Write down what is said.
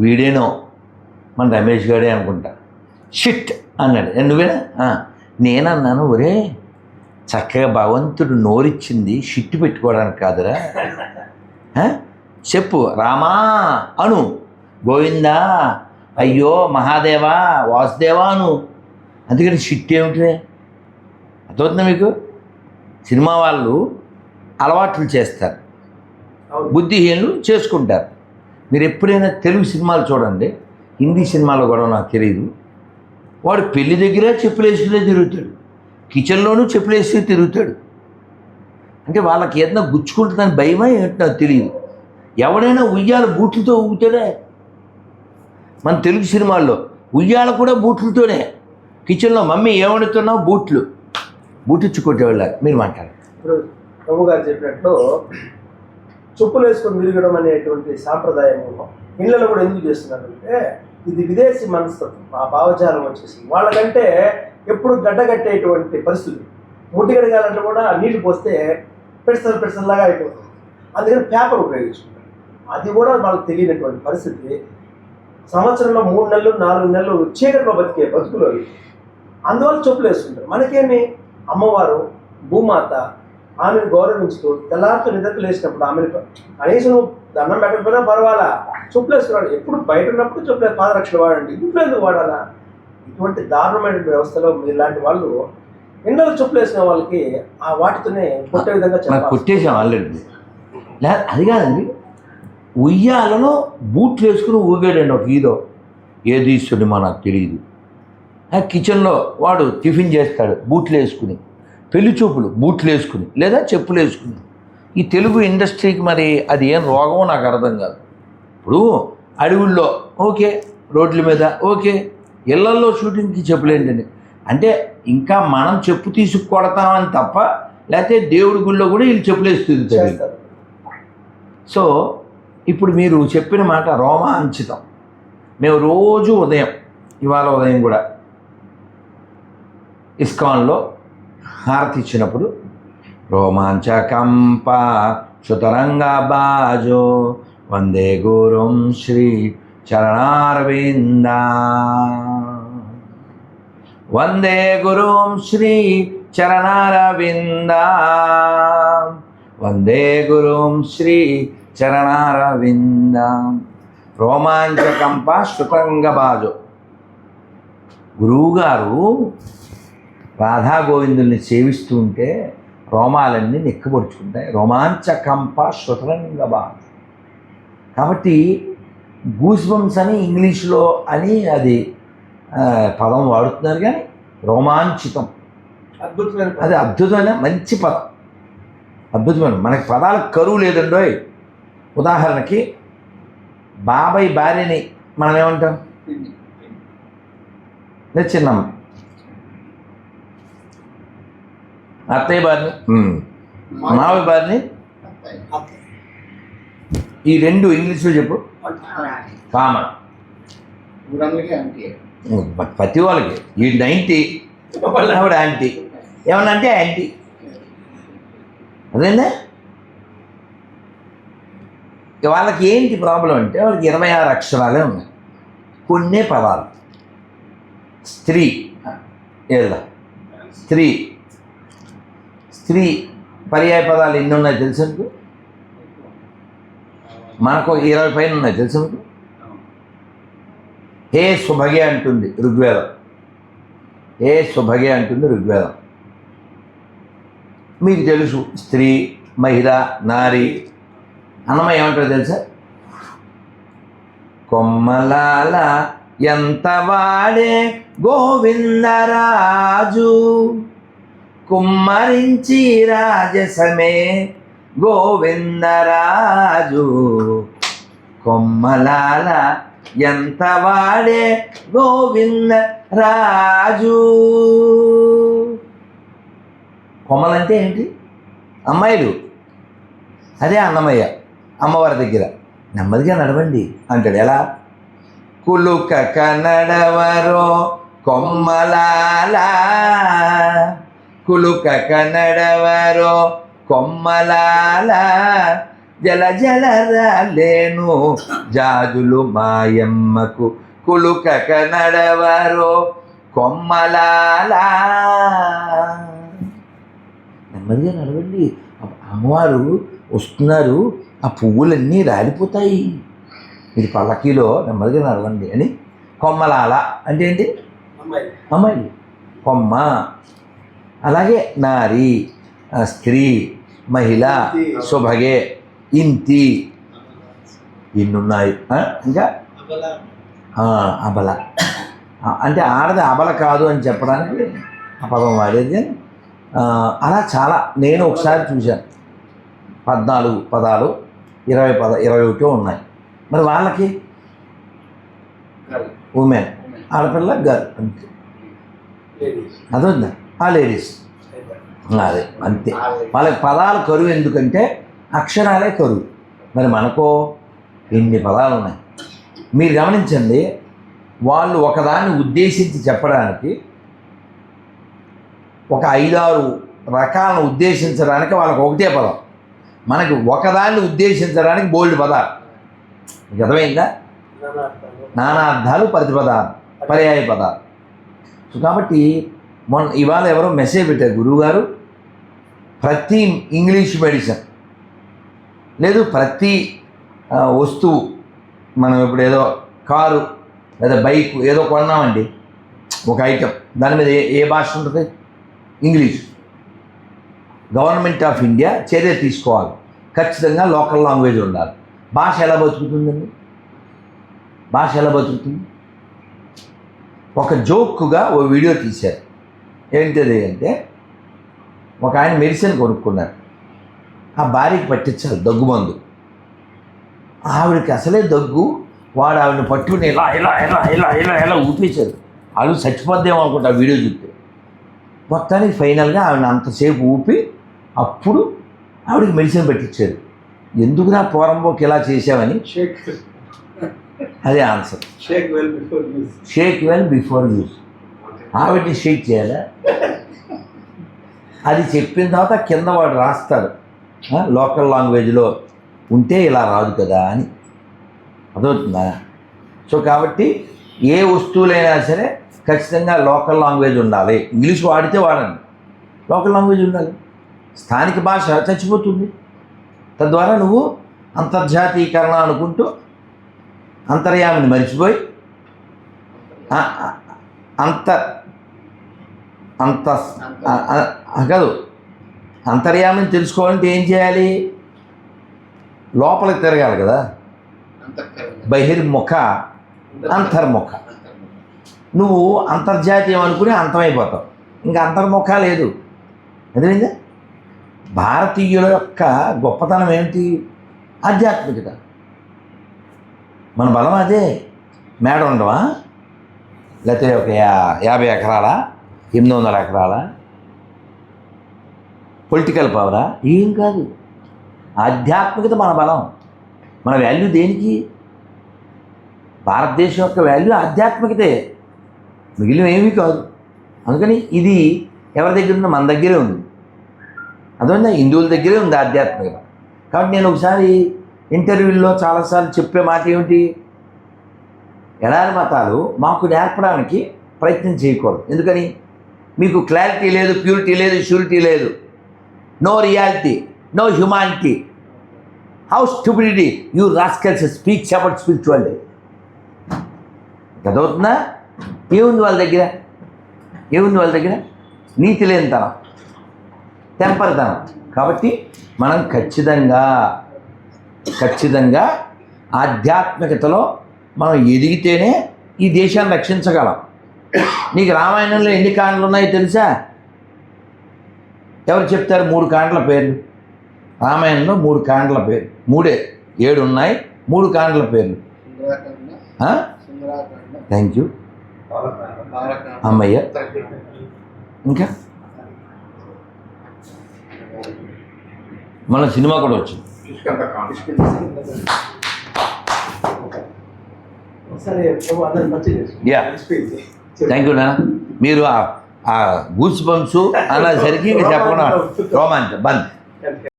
వీడేనో మన రమేష్ గారే అనుకుంటా. షిట్ అన్నాడు. "ఏ, నువ్వేనా. నేనన్నాను ఒరే చక్కగా భగవంతుడు నోరిచ్చింది షిట్ పెట్టుకోవడానికి కాదురా? చెప్పు. రామా అను. గోవిందా అయ్యో మహాదేవా వాసుదేవా అను. అందుకని షిట్ ఏమిటి అర్థమవుతుందా మీకు? సినిమా వాళ్ళు అలవాట్లు చేస్తారు. బుద్ధిహీనులు చేసుకుంటారు. మీరు ఎప్పుడైనా తెలుగు సినిమాలు చూడండి హిందీ సినిమాలో కూడా నాకు తెలియదు వాడు పెళ్ళి దగ్గర చెప్పులేసుకునే తిరుగుతాడు కిచెన్లోనూ చెప్పులు తిరుగుతాడు. అంటే వాళ్ళకి ఏదైనా గుచ్చుకుంటుందని భయమా ఏంటో నాకు తెలియదు ఎవడైనా ఉయ్యాల బూట్లతో ఊగుతాడే? మన తెలుగు సినిమాల్లో ఉయ్యాల కూడా బూట్లతోనే. కిచెన్లో మమ్మీ ఏమడుతున్నావు బూట్లు. బూటిచ్చి కొట్టేవాళ్ళ మీరు మాట్లాడారు ఇప్పుడు ప్రభు గారు చెప్పినట్లు చెప్పులు వేసుకొని తిరగడం అనేటువంటి సాంప్రదాయం ఇళ్ళలో కూడా ఎందుకు చేస్తున్నారంటే ఇది విదేశీ మనస్తత్వం. ఆ భావజాలం వచ్చేసి వాళ్ళకంటే ఎప్పుడు గడ్డగట్టేటువంటి పరిస్థితి ముట్టి కడగాలంటే కూడా నీళ్ళు పోస్తే పెడసలు పెడసల్లాగా అయిపోతుంది. అందుకని పేపర్ ఉపయోగించుకుంటారు. అది కూడా వాళ్ళకి తెలియనటువంటి పరిస్థితి. సంవత్సరంలో మూడు నెలలు నాలుగు నెలలు చీకట్లో బతికే బతుకులు అందువల్ల చెప్పులు వేసుకుంటారు మనకేమి? అమ్మవారు భూమాత ఆమెను గౌరవించుతూ తెల్లారితో నిద్రకు లేచినప్పుడు ఆమెను కనీసం దండం పెట్టకపోయినా పర్వాలా? చెప్పులు వేసుకున్నాడు ఎప్పుడు బయట ఉన్నప్పుడు చెప్పులు పాదరక్షలు వాడండి. ఇంట్లో ఎందుకు వాడాలా? ఇటువంటి దారుణమైన వ్యవస్థలో ఇలాంటి వాళ్ళు ఎన్నో చెప్పులు వేసిన వాళ్ళకి ఆ వాటితోనే కొట్టే విధంగా కొట్టేసాం ఆల్రెడీ అది కాదండి. ఉయ్యాలలో బూట్లు వేసుకుని ఊగాడండి ఒక హీరో. ఏది ఇస్తుండమో నాకు తెలియదు కిచెన్లో వాడు టిఫిన్ చేస్తాడు బూట్లు వేసుకుని. పెళ్ళి చూపులు బూట్లు వేసుకుని లేదా చెప్పులు వేసుకుని. ఈ తెలుగు ఇండస్ట్రీకి మరి అది ఏం రోగమో నాకు అర్థం కాదు. ఇప్పుడు అడవుల్లో ఓకే రోడ్ల మీద ఓకే ఇళ్ళల్లో షూటింగ్కి చెప్పులేంటండి అంటే ఇంకా మనం చెప్పు తీసుకు కొడతామని తప్ప లేకపోతే దేవుడి గుళ్ళో కూడా వీళ్ళు చెప్పులేస్తుంది చేస్తారు. సో ఇప్పుడు మీరు చెప్పిన మాట రోమాంచితం. మేము రోజు ఉదయం ఇవాళ ఉదయం కూడా ఇస్కాన్లో హారతి ఇచ్చినప్పుడు రోమాంచకంప శుతరంగ బాజో వందే గురుం శ్రీ చరణారవింద. వందే గురుం శ్రీ చరణారవింద. వందే గురుం శ్రీ చరణారవింద. రోమాంచకంప శృతంగ బాజో గురువుగారు రాధా గోవిందుల్ని సేవిస్తూ ఉంటే రోమాలన్నీ నెక్కబడుచుకుంటాయి. రోమాంచకంప శృతరంగ బాజో కాబట్టి గూస్ బంప్స్ అని ఇంగ్లీష్లో అని అది పదం వాడుతున్నారు కానీ రోమాంచితం. అద్భుతమైన అది అద్భుతమైన మంచి పదం. అద్భుతమైన. మనకి పదాలకు కరువు లేదండోయ్ ఉదాహరణకి బాబాయ్ భార్యని మనం ఏమంటాం చిన్నమ్మ. అత్తయ్య ఉమ్. మావయ్య భార్యని ఈ రెండు ఇంగ్లీష్లో చెప్పు. కామన్. ప్రతి వాళ్ళకి. ఈ నైంటీ ఆవిడ యాంటీ ఏమన్నా అంటే యాంటీ అదేనా వాళ్ళకి ఏంటి ప్రాబ్లం అంటే వాళ్ళకి ఇరవై ఆరు అక్షరాలే ఉన్నాయి. కొన్నే పదాలు. స్త్రీ. ఏదా స్త్రీ. స్త్రీ పర్యాయ పదాలు ఎన్ని ఉన్నాయి తెలుసు మీకు? మనకు ఇరవై పైన ఉన్నాయి తెలుసు మీకు? హే సుభగే అంటుంది ఋగ్వేదం. హే సుభగే అంటుంది ఋగ్వేదం. మీకు తెలుసు స్త్రీ మహిళ నారి అన్నమయ్య ఏమంటారు తెలుసా? కొమ్మలాల ఎంత వాడే గోవిందరాజు. కుమ్మరించి రాజసమే గోవిందరాజు. కొమ్మలాల ఎంత వాడే గోవింద రాజు కొమ్మలంటే ఏంటి? అమ్మాయిలు. అదే అన్నమయ్య అమ్మవారి దగ్గర. నెమ్మదిగా నడవండి అంటాడు. ఎలా? కులుక కనడవరో కొమ్మలాలా. కులుక కన్నడవరో కొమ్మలాల జల జల లేను జాజులు మాయమ్మకు కులుకక నడవరో కొమ్మలాలా. నెమ్మదిగా నడవండి. అమ్మవారు వస్తున్నారు. ఆ పువ్వులన్నీ రాలిపోతాయి. మీరు పల్లకీలో నెమ్మదిగా నడవండి అని. కొమ్మలాల అంటే ఏంటి? అమ్మాయి అమ్మాయి కొమ్మ. అలాగే నారి స్త్రీ మహిళ శుభగే ఇంతి. ఇన్నున్నాయి. ఇంకా? అబల. అంటే ఆడది అబల కాదు అని చెప్పడానికి ఆ పదం వాడేది. అలా చాలా. నేను ఒకసారి చూశాను. పద్నాలుగు పదాలు ఇరవై పద ఇరవై ఒకటి ఉన్నాయి. మరి వాళ్ళకి? ఉమెన్. ఆడపిల్ల గర్ల్. అంతే అదొద్దా ఆ లేడీస్ అదే అంతే. వాళ్ళకి పదాలు కరువు ఎందుకంటే అక్షరాలే కరువు. మరి మనకో ఎన్ని పదాలు ఉన్నాయి? మీరు గమనించండి వాళ్ళు ఒకదాన్ని ఉద్దేశించి చెప్పడానికి ఒక ఐదారు రకాలను ఉద్దేశించడానికి వాళ్ళకి ఒకటే పదం. మనకి ఒకదాన్ని ఉద్దేశించడానికి బోల్డ్ పదాలు. మీకు అర్థమైందా? నానార్థాలు. నానా అర్థాలు ప్రతిపదాలు పర్యాయ పదాలు. సో కాబట్టి మొన్న ఇవాళ ఎవరో మెసేజ్ పెట్టారు గురువుగారు ప్రతి ఇంగ్లీష్ మెడిసిన్ లేదు ప్రతి వస్తువు మనం ఇప్పుడు ఏదో కారు లేదా బైక్ ఏదో కొన్నామండి ఒక ఐటెం దాని మీద ఏ ఏ భాష ఉంటుంది? ఇంగ్లీష్. గవర్నమెంట్ ఆఫ్ ఇండియా చర్య తీసుకోవాలి. ఖచ్చితంగా లోకల్ లాంగ్వేజ్ ఉండాలి. భాష ఎలా బతుకుతుందండి? భాష ఎలా బతుకుతుంది? ఒక జోక్గా ఓ వీడియో తీశారు. ఏంటిది అంటే ఒక ఆయన మెడిసిన్ కొనుక్కున్నారు. ఆ భార్యకి పట్టించాలి దగ్గు మందు. ఆవిడకి అసలే దగ్గు వాడు ఆవిడని పట్టుకుని ఇలా ఇలా ఇలా ఇలా ఇలా ఇలా ఊపేశారు. వాళ్ళు చచ్చిపోద్దేమో అనుకుంటా వీడియో చూస్తే. మొత్తానికి ఫైనల్గా ఆవిడ అంతసేపు ఊపి అప్పుడు ఆవిడకి మెడిసిన్ పెట్టించారు ఎందుకురా పోరంబోకి ఇలా చేసావని షేక్ అదే answer. Shake well before use shake well before use ఆవిడ్ని షేక్ చేయాలా? అది చెప్పిన తర్వాత కింద వాడు రాస్తాడు. లోకల్ లాంగ్వేజ్లో ఉంటే ఇలా రాదు కదా అని. అదవుతుందా సో కాబట్టి ఏ వస్తువులైనా సరే ఖచ్చితంగా లోకల్ లాంగ్వేజ్ ఉండాలి. ఇంగ్లీష్ వాడితే వాడండి. లోకల్ లాంగ్వేజ్ ఉండాలి. స్థానిక భాష చచ్చిపోతుంది. తద్వారా నువ్వు అంతర్జాతీకరణ అనుకుంటూ అంతర్యామిని మర్చిపోయి అంతర్ అంత కాదు. అంతర్యామిని తెలుసుకోవాలంటే ఏం చేయాలి? లోపలికి తిరగాలి కదా. బహిర్ముఖ అంతర్ముఖ. నువ్వు అంతర్జాతీయం అనుకుని అంతమైపోతావు. ఇంకా అంతర్ముఖ లేదు. అర్థమైందా? భారతీయుల యొక్క గొప్పతనం ఏమిటి? ఆధ్యాత్మికత. మన బలం అదే. మేడ ఉండవా? లేకపోతే ఒక యాభై ఎకరాల? ఎనిమిది వందల ఎకరాల పొలిటికల్ పవరా ఏం కాదు. ఆధ్యాత్మికత మన బలం. మన వాల్యూ దేనికి? భారతదేశం యొక్క వాల్యూ ఆధ్యాత్మికతే. మిగిలిన ఏమీ కాదు. అందుకని ఇది ఎవరి దగ్గర ఉందో మన దగ్గరే ఉంది. అదొందా హిందువుల దగ్గరే ఉంది ఆధ్యాత్మికత. కాబట్టి నేను ఒకసారి ఇంటర్వ్యూల్లో చాలాసార్లు చెప్పే మాట ఏమిటి? ఎడారి మతాలు మాకు నేర్పడానికి ప్రయత్నం చేయకూడదు. ఎందుకని? మీకు క్లారిటీ లేదు ప్యూరిటీ లేదు షూరిటీ లేదు. No reality no humanity how stupidity you rascals speech about spirituality చదవుతుందా ఏముంది వాళ్ళ దగ్గర? ఏముంది వాళ్ళ దగ్గర? నీతి లేనితనం తెంపరితనం. కాబట్టి మనం ఖచ్చితంగా ఖచ్చితంగా ఆధ్యాత్మికతలో మనం ఎదిగితేనే ఈ దేశాన్ని రక్షించగలం. నీకు రామాయణంలో ఎన్ని కాండలు ఉన్నాయో తెలుసా ఎవరు చెప్తారు మూడు కాండల పేర్లు రామాయణంలో మూడు కాండల పేరు మూడే ఏడు ఉన్నాయి మూడు కాండల పేర్లు థ్యాంక్ యూ అమ్మయ్య ఇంకా మన సినిమా కూడా వచ్చింది సరే థ్యాంక్ యూ నా. మీరు ఆ గూస్ బంప్స్ అనేసరికి ఇంకా చెప్పకుండా రోమాంచం బంద్.